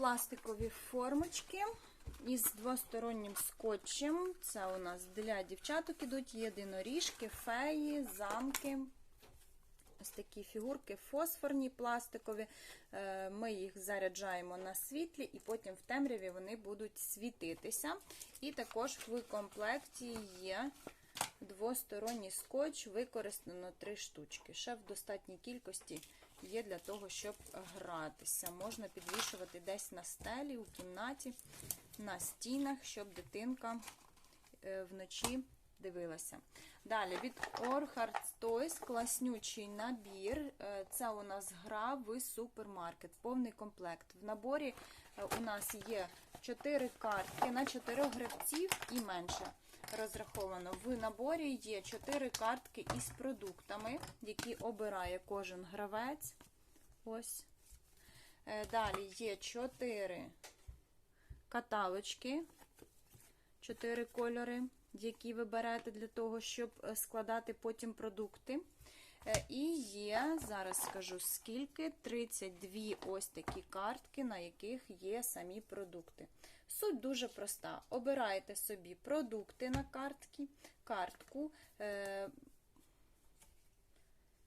пластикові формочки із двостороннім скотчем. Це у нас для дівчаток ідуть єдиноріжки, феї, замки. Ось такі фігурки фосфорні, пластикові. Е, Ми їх заряджаємо на світлі, і потім в темряві вони будуть світитися. І також в комплекті є двосторонній скотч, використано три штучки. Ще в достатній кількості є для того, щоб гратися. Можна підвішувати десь на стелі, у кімнаті, на стінах, щоб дитинка е, вночі дивилася. Далі від Orchard Toys класнючий набір. Е, Це у нас гра в супермаркет, повний комплект. В наборі е, у нас є 4 картки на 4 гравців і менше розраховано. В наборі є 4 картки із продуктами, які обирає кожен гравець. Ось. Е, Далі є 4 каталочки, 4 кольори, які ви берете для того, щоб е, складати потім продукти. Е, І є, зараз скажу скільки, 32 ось такі картки, на яких є самі продукти. Суть дуже проста. Обираєте собі продукти на картки, картку, е,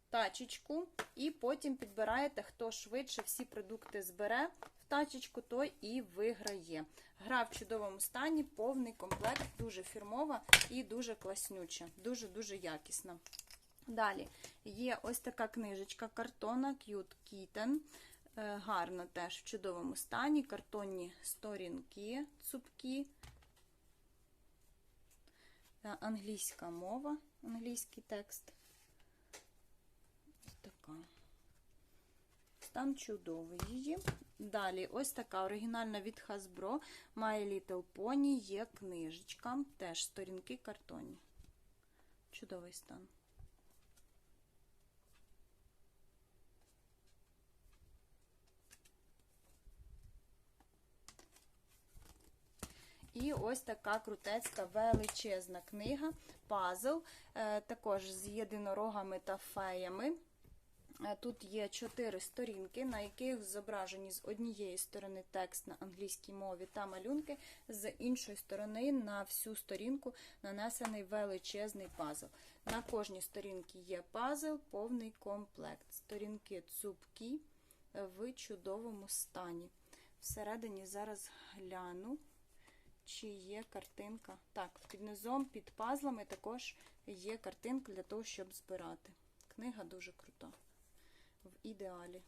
тачечку, і потім підбираєте, хто швидше всі продукти збере в тачечку, той і виграє. Гра в чудовому стані, повний комплект, дуже фірмова і дуже класнюча, дуже-дуже якісна. Далі є ось така книжечка картона Cute Kitten. Е, Гарна теж в чудовому стані. Картонні сторінки, цупкі. Е, Англійська мова, англійський текст. Ось така. Стан чудовий її. Далі, ось така оригінальна від Hasbro My Little Pony є книжечка. Теж сторінки картонні. Чудовий стан. І ось така крутецька величезна книга, пазл, е, також з єдинорогами та феями. Е, Тут є чотири сторінки, на яких зображені з однієї сторони текст на англійській мові та малюнки, з іншої сторони на всю сторінку нанесений величезний пазл. На кожній сторінці є пазл, повний комплект. Сторінки цупкі е, в чудовому стані. Всередині зараз гляну чи є картинка. Так, під низом, під пазлами також є картинка для того, щоб збирати. Книга дуже крута. В ідеалі.